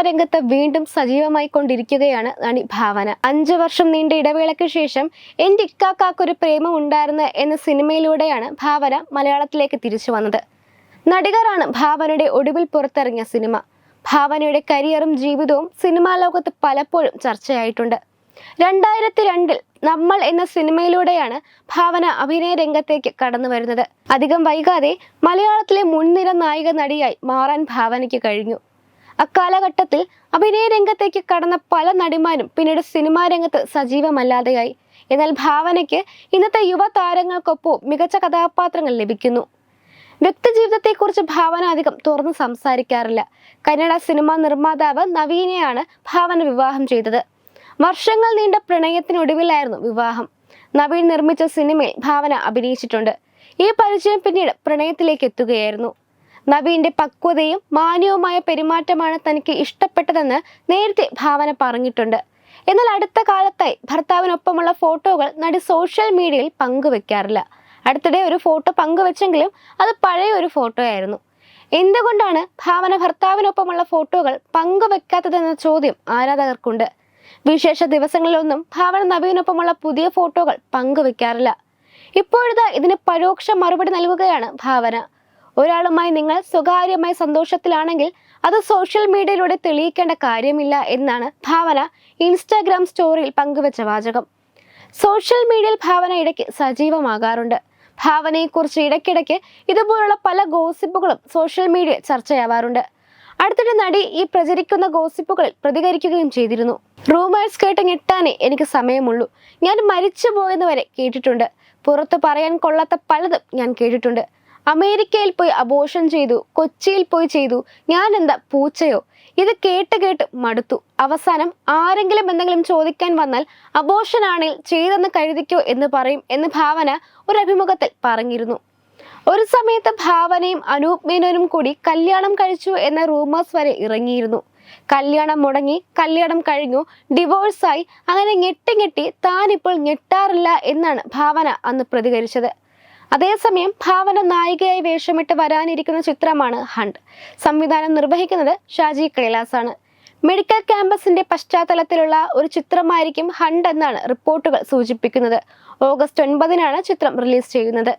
രംഗത്ത് വീണ്ടും സജീവമായി കൊണ്ടിരിക്കുകയാണ് നടി ഭാവന. അഞ്ചു വർഷം നീണ്ട ഇടവേളയ്ക്ക് ശേഷം എന്റെ ഇക്കാക്കാക്കൊരു പ്രേമം ഉണ്ടായിരുന്നു എന്ന സിനിമയിലൂടെയാണ് ഭാവന മലയാളത്തിലേക്ക് തിരിച്ചു വന്നത്. നടികരാണ് ഭാവനയുടെ ഒടുവിൽ പുറത്തിറങ്ങിയ സിനിമ. ഭാവനയുടെ കരിയറും ജീവിതവും സിനിമാ ലോകത്ത് പലപ്പോഴും ചർച്ചയായിട്ടുണ്ട്. രണ്ടായിരത്തി രണ്ടിൽ നമ്മൾ എന്ന സിനിമയിലൂടെയാണ് ഭാവന അഭിനയ രംഗത്തേക്ക് കടന്നു വരുന്നത്. അധികം വൈകാതെ മലയാളത്തിലെ മുൻനിര നായിക നടിയായി മാറാൻ ഭാവനയ്ക്ക് കഴിഞ്ഞു. അക്കാലഘട്ടത്തിൽ അഭിനയ രംഗത്തേക്ക് കടന്ന പല നടിമാരും പിന്നീട് സിനിമാ രംഗത്ത് സജീവമല്ലാതെയായി. എന്നാൽ ഭാവനയ്ക്ക് ഇന്നത്തെ യുവതാരങ്ങൾക്കൊപ്പവും മികച്ച കഥാപാത്രങ്ങൾ ലഭിക്കുന്നു. വ്യക്തിജീവിതത്തെക്കുറിച്ച് ഭാവന അധികം തുറന്നു സംസാരിക്കാറില്ല. കന്നഡ സിനിമാ നിർമ്മാതാവ് നവീനെയാണ് ഭാവന വിവാഹം ചെയ്തത്. വർഷങ്ങൾ നീണ്ട പ്രണയത്തിനൊടുവിലായിരുന്നു വിവാഹം. നവീൻ നിർമ്മിച്ച സിനിമയിൽ ഭാവന അഭിനയിച്ചിട്ടുണ്ട്. ഈ പരിചയം പിന്നീട് പ്രണയത്തിലേക്ക് എത്തുകയായിരുന്നു. നവീന്റെ പക്വതയും മാന്യവുമായ പെരുമാറ്റമാണ് തനിക്ക് ഇഷ്ടപ്പെട്ടതെന്ന് നേരത്തെ ഭാവന പറഞ്ഞിട്ടുണ്ട്. എന്നാൽ അടുത്ത കാലത്തായി ഭർത്താവിനൊപ്പമുള്ള ഫോട്ടോകൾ നടി സോഷ്യൽ മീഡിയയിൽ പങ്കുവെക്കാറില്ല. അടുത്തിടെ ഒരു ഫോട്ടോ പങ്കുവെച്ചെങ്കിലും അത് പഴയ ഒരു ഫോട്ടോ ആയിരുന്നു എന്തുകൊണ്ടാണ് ഭാവന ഭർത്താവിനൊപ്പമുള്ള ഫോട്ടോകൾ പങ്കുവെക്കാത്തതെന്ന ചോദ്യം ആരാധകർക്കുണ്ട്? വിശേഷ ദിവസങ്ങളിലൊന്നും ഭാവന നവീനൊപ്പമുള്ള പുതിയ ഫോട്ടോകൾ പങ്കുവെക്കാറില്ല. ഇപ്പോഴത്തെ ഇതിന് പരോക്ഷ മറുപടി നൽകുകയാണ് ഭാവന. ഒരാളുമായി നിങ്ങൾ സ്വകാര്യമായി സന്തോഷത്തിലാണെങ്കിൽ അത് സോഷ്യൽ മീഡിയയിലൂടെ തെളിയിക്കേണ്ട കാര്യമില്ല എന്നാണ് ഭാവന ഇൻസ്റ്റാഗ്രാം സ്റ്റോറിയിൽ പങ്കുവച്ച വാചകം. സോഷ്യൽ മീഡിയയിൽ ഭാവന ഇടയ്ക്ക് സജീവമാകാറുണ്ട്. ഭാവനയെക്കുറിച്ച് ഇടയ്ക്കിടയ്ക്ക് ഇതുപോലുള്ള പല ഗോസിപ്പുകളും സോഷ്യൽ മീഡിയ ചർച്ചയാവാറുണ്ട്. അടുത്തിടെ നടി ഈ പ്രചരിക്കുന്ന ഗോസിപ്പുകളിൽ പ്രതികരിക്കുകയും ചെയ്തിരുന്നു. റൂമേഴ്സ് കേട്ട് ഞെട്ടാനേ എനിക്ക് സമയമുള്ളൂ. ഞാൻ മരിച്ചു പോയെന്ന് വരെ കേട്ടിട്ടുണ്ട്. പുറത്ത് പറയാൻ കൊള്ളാത്ത പലതും ഞാൻ കേട്ടിട്ടുണ്ട്. അമേരിക്കയിൽ പോയി അബോഷൻ ചെയ്തു കൊച്ചിയിൽ പോയി ചെയ്തു. ഞാൻ എന്താ പൂച്ചയോ? ഇത് കേട്ട് കേട്ട് മടുത്തു. അവസാനം ആരെങ്കിലും എന്തെങ്കിലും ചോദിക്കാൻ വന്നാൽ അബോഷൻ ആണെങ്കിൽ ചെയ്തെന്ന് കരുതിക്കോ എന്ന് പറയും എന്ന് ഭാവന ഒരു അഭിമുഖത്തിൽ പറഞ്ഞിരുന്നു. ഒരു സമയത്ത് ഭാവനയും അനൂപ് മേനോനും കൂടി കല്യാണം കഴിച്ചു എന്ന റൂമേഴ്സ് വരെ ഇറങ്ങിയിരുന്നു. കല്യാണം മുടങ്ങി കല്യാണം കഴിഞ്ഞു ഡിവോഴ്സായി അങ്ങനെ ഞെട്ടി ഞെട്ടി താൻ ഇപ്പോൾ ഞെട്ടാറില്ല എന്നാണ് ഭാവന അന്ന് പ്രതികരിച്ചത്. അതേസമയം ഭാവന നായികയായി വേഷമിട്ട് വരാനിരിക്കുന്ന ചിത്രമാണ് ഹണ്ട്. സംവിധാനം നിർവഹിക്കുന്നത് ഷാജി കൈലാസാണ്. മെഡിക്കൽ ക്യാമ്പസിന്റെ പശ്ചാത്തലത്തിലുള്ള ഒരു ചിത്രമായിരിക്കും ഹണ്ട് എന്നാണ് റിപ്പോർട്ടുകൾ സൂചിപ്പിക്കുന്നത്. ഓഗസ്റ്റ് ഒൻപതിനാണ് ചിത്രം റിലീസ് ചെയ്യുന്നത്.